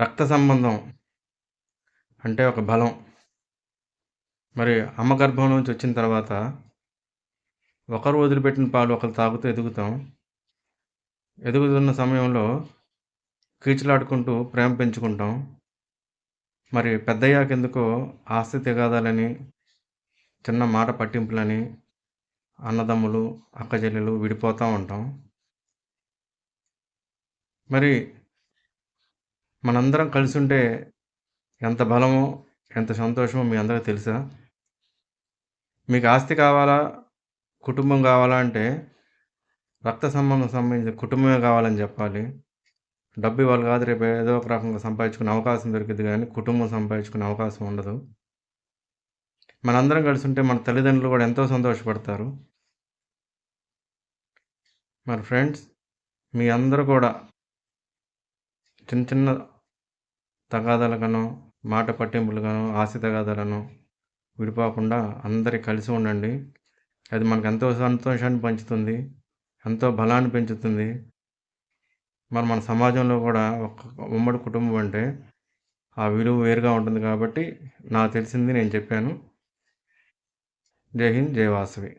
రక్త సంబంధం అంటే ఒక బలం. మరి అమ్మ గర్భం నుంచి వచ్చిన తర్వాత ఒకరు వదిలిపెట్టిన పాలు ఒకరు తాగుతూ ఎదుగుతాం. ఎదుగుతున్న సమయంలో కీచులాడుకుంటూ ప్రేమ పెంచుకుంటాం. మరి పెద్దయ్యాక ఎందుకో ఆస్తి తెగాదాలని చిన్న మాట పట్టింపులని అన్నదమ్ములు అక్కచెల్లెలు విడిపోతూ ఉంటాం. మరి మనందరం కలిసి ఉంటే ఎంత బలమో ఎంత సంతోషమో మీ అందరికీ తెలుసా? మీకు ఆస్తి కావాలా కుటుంబం కావాలా అంటే రక్త సంబంధం సంబంధించిన కుటుంబమే కావాలని చెప్పాలి. డబ్బు ఇవ్వాలి కాదు రేపు ఏదో ఒక రకంగా సంపాదించుకునే అవకాశం దొరికింది కానీ కుటుంబం సంపాదించుకునే అవకాశం ఉండదు. మనందరం కలిసి ఉంటే మన తల్లిదండ్రులు కూడా ఎంతో సంతోషపడతారు. మరి ఫ్రెండ్స్ మీ అందరూ కూడా చిన్న చిన్న తగాదాలకనో మాట పట్టింపులుగానో ఆశ తగాదాలను విడిపోకుండా అందరి కలిసి ఉండండి. అది మనకు ఎంతో సంతోషాన్ని పంచుతుంది ఎంతో బలాన్ని పెంచుతుంది. మరి మన సమాజంలో కూడా ఒక ఉమ్మడి కుటుంబం అంటే ఆ విలువ వేరుగా ఉంటుంది కాబట్టి నాకు తెలిసింది నేను చెప్పాను. జై హింద్ జై వాసవి.